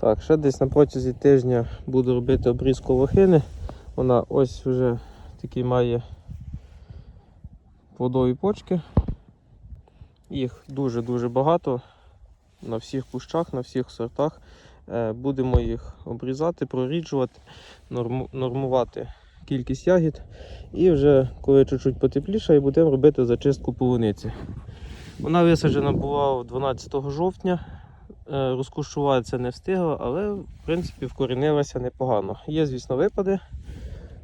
Так, ще десь на протязі тижня буду робити обрізку лохини. Вона ось вже такі має плодові почки. Їх дуже-дуже багато на всіх кущах, на всіх сортах. Е, Будемо їх обрізати, проріджувати, нормувати кількість ягід. І вже коли чуть-чуть потепліше, будемо робити зачистку полуниці. Вона висаджена була 12 жовтня. Е, Розкущуватися не встигла, але в принципі вкорінилася непогано. Є, звісно, випади,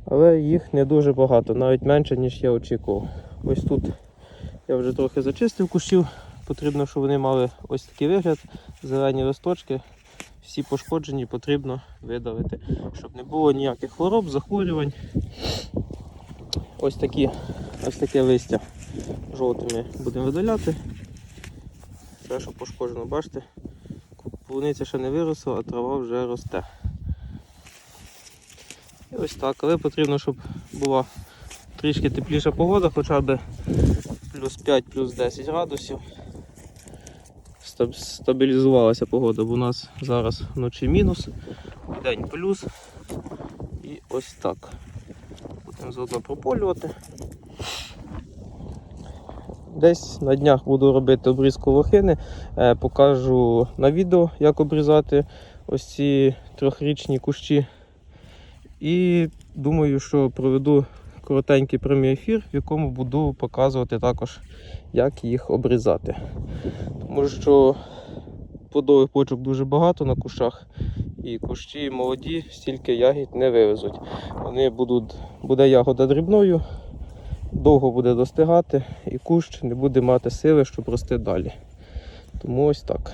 але їх не дуже багато, навіть менше, ніж я очікував. Ось тут я вже трохи зачистив кущів. Потрібно, щоб вони мали ось такий вигляд, зелені листочки. Всі пошкоджені потрібно видалити, щоб не було ніяких хвороб, захворювань. Ось такі, ось таке листя жовтими будемо видаляти. Все, що пошкоджено, бачите, полуниця ще не виросла, а трава вже росте. І ось так, але потрібно, щоб була трішки тепліша погода, хоча б плюс 5, плюс 10 градусів. Стабілізувалася погода, бо у нас зараз вночі мінус, день плюс. І ось так. Будемо заодно прополювати. Десь на днях буду робити обрізку лохини. Е, покажу на відео, як обрізати ось ці трьохрічні кущі. І думаю, що проведу коротенький прямий ефір, в якому буду показувати також, як їх обрізати. Тому що плодових почок дуже багато на кущах, і кущі молоді стільки ягід не вивезуть. Вони будуть, буде ягода дрібною, довго буде достигати, і кущ не буде мати сили, щоб рости далі. Тому ось так.